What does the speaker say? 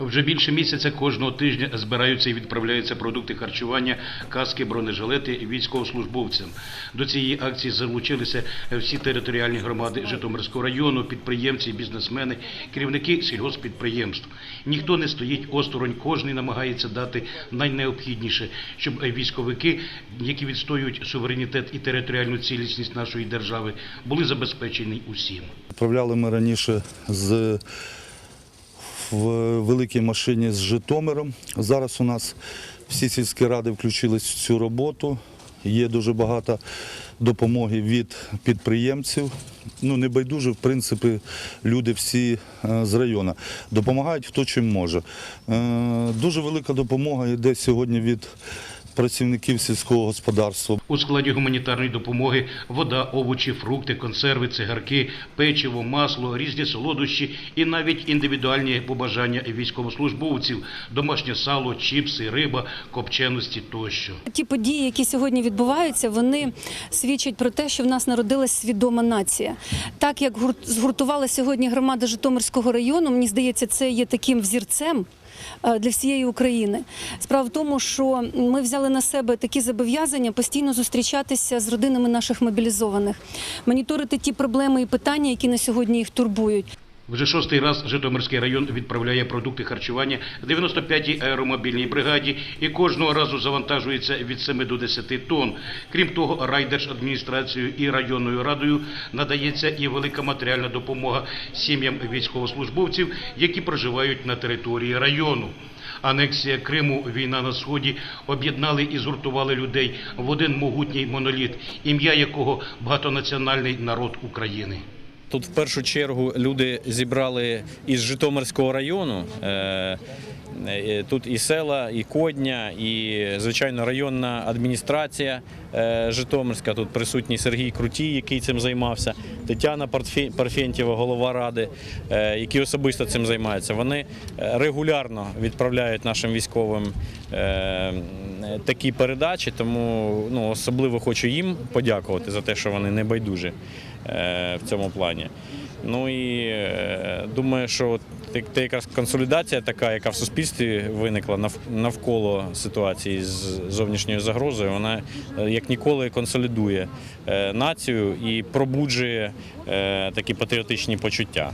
Вже більше місяця кожного тижня збираються і відправляються продукти харчування, каски, бронежилети військовослужбовцям. До цієї акції залучилися всі територіальні громади Житомирського району, підприємці, бізнесмени, керівники сільгоспідприємств. Ніхто не стоїть осторонь, кожен намагається дати найнеобхідніше, щоб військовики, які відстоюють суверенітет і територіальну цілісність нашої держави, були забезпечені усім. Відправляли ми раніше з в великій машині з Житомиром. Зараз у нас всі сільські ради включились в цю роботу. Є дуже багато допомоги від підприємців. Ну, не байдуже, в принципі, люди всі е, з району. Допомагають хто чим може. Е, Дуже велика допомога йде сьогодні від працівників сільського господарства. У складі гуманітарної допомоги вода, овочі, фрукти, консерви, цигарки, печиво, масло, різні солодощі і навіть індивідуальні побажання військовослужбовців, домашнє сало, чіпси, риба, копченості тощо. Ті події, які сьогодні відбуваються, вони свідчать про те, що в нас народилась свідома нація. Так як гурт- згуртувала сьогодні громада Житомирського району, мені здається, це є таким взірцем. Е, Для всієї України справа в тому, що ми взяли на себе такі зобов'язання постійно зустрічатися з родинами наших мобілізованих, моніторити ті проблеми і питання, які на сьогодні їх турбують. Вже шостий раз Житомирський район відправляє продукти харчування 95-й аеромобільній бригаді і кожного разу завантажується від 7 до 10 тонн. Крім того, райдержадміністрацією і районною радою надається і велика матеріальна допомога сім'ям військовослужбовців, які проживають на території району. Анексія Криму, війна на сході об'єднали і згуртували людей в один могутній моноліт, ім'я якого багатонаціональний народ України. Тут в першу чергу люди зібрали із Житомирського району. Е, е, Тут і села, і Кодня, і звичайно районна адміністрація е, Житомирська. Тут присутній Сергій Крутій, який цим займався, Тетяна Парфєнтєва, голова ради, які особисто цим займаються. Вони регулярно відправляють нашим військовим такі передачі, тому ну, особливо хочу їм подякувати за те, що вони не байдужі е, в цьому плані. Ну і е, думаю, що те якраз консолідація така, яка в суспільстві виникла навколо ситуації з зовнішньою загрозою, вона е, як ніколи консолідує е, націю і пробуджує такі патріотичні почуття.